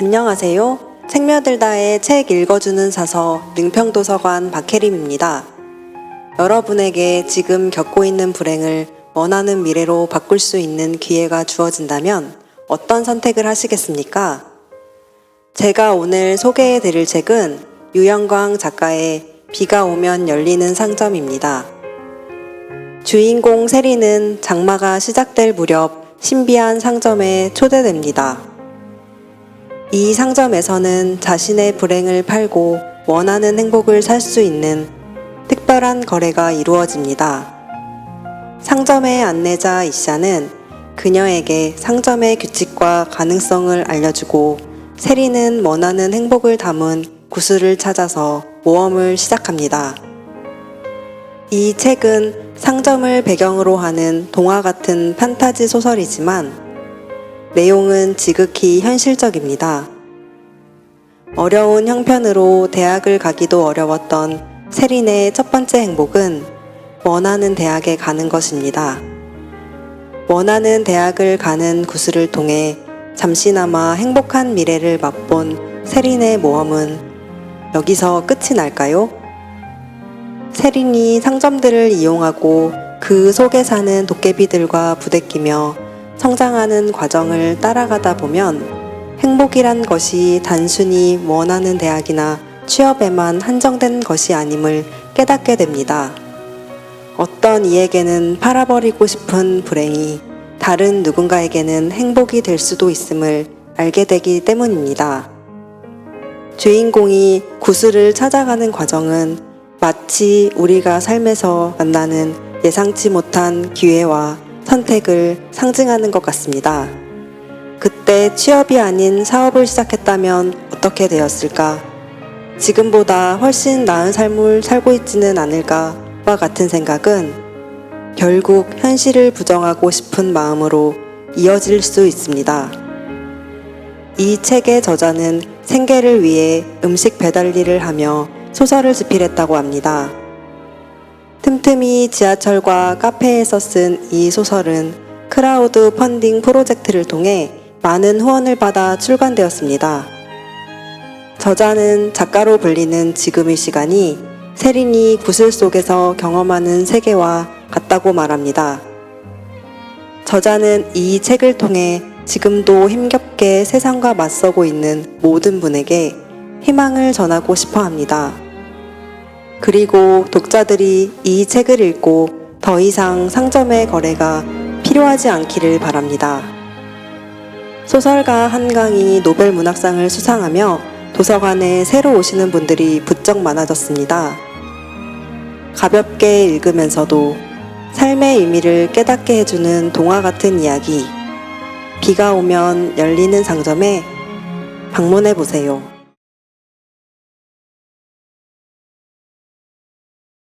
안녕하세요. 생며들다의 책 읽어주는 사서 능평도서관 박혜림입니다. 여러분에게 지금 겪고 있는 불행을 원하는 미래로 바꿀 수 있는 기회가 주어진다면 어떤 선택을 하시겠습니까? 제가 오늘 소개해 드릴 책은 유영광 작가의 비가 오면 열리는 상점입니다. 주인공 세리는 장마가 시작될 무렵 신비한 상점에 초대됩니다. 이 상점에서는 자신의 불행을 팔고 원하는 행복을 살 수 있는 특별한 거래가 이루어집니다. 상점의 안내자 이샤는 그녀에게 상점의 규칙과 가능성을 알려주고 세리는 원하는 행복을 담은 구슬을 찾아서 모험을 시작합니다. 이 책은 상점을 배경으로 하는 동화 같은 판타지 소설이지만 내용은 지극히 현실적입니다. 어려운 형편으로 대학을 가기도 어려웠던 세린의 첫 번째 행복은 원하는 대학에 가는 것입니다. 원하는 대학을 가는 구슬을 통해 잠시나마 행복한 미래를 맛본 세린의 모험은 여기서 끝이 날까요? 세린이 상점들을 이용하고 그 속에 사는 도깨비들과 부대끼며 성장하는 과정을 따라가다 보면 행복이란 것이 단순히 원하는 대학이나 취업에만 한정된 것이 아님을 깨닫게 됩니다. 어떤 이에게는 팔아버리고 싶은 불행이 다른 누군가에게는 행복이 될 수도 있음을 알게 되기 때문입니다. 주인공이 구슬을 찾아가는 과정은 마치 우리가 삶에서 만나는 예상치 못한 기회와 선택을 상징하는 것 같습니다. 그때 취업이 아닌 사업을 시작했다면 어떻게 되었을까? 지금보다 훨씬 나은 삶을 살고 있지는 않을까와 같은 생각은 결국 현실을 부정하고 싶은 마음으로 이어질 수 있습니다. 이 책의 저자는 생계를 위해 음식 배달 일을 하며 소설을 집필했다고 합니다. 틈틈이 지하철과 카페에서 쓴 이 소설은 크라우드 펀딩 프로젝트를 통해 많은 후원을 받아 출간되었습니다. 저자는 작가로 불리는 지금의 시간이 세린이 구슬 속에서 경험하는 세계와 같다고 말합니다. 저자는 이 책을 통해 지금도 힘겹게 세상과 맞서고 있는 모든 분에게 희망을 전하고 싶어 합니다. 그리고 독자들이 이 책을 읽고 더 이상 상점의 거래가 필요하지 않기를 바랍니다. 소설가 한강이 노벨 문학상을 수상하며 도서관에 새로 오시는 분들이 부쩍 많아졌습니다. 가볍게 읽으면서도 삶의 의미를 깨닫게 해주는 동화 같은 이야기. 비가 오면 열리는 상점에 방문해 보세요.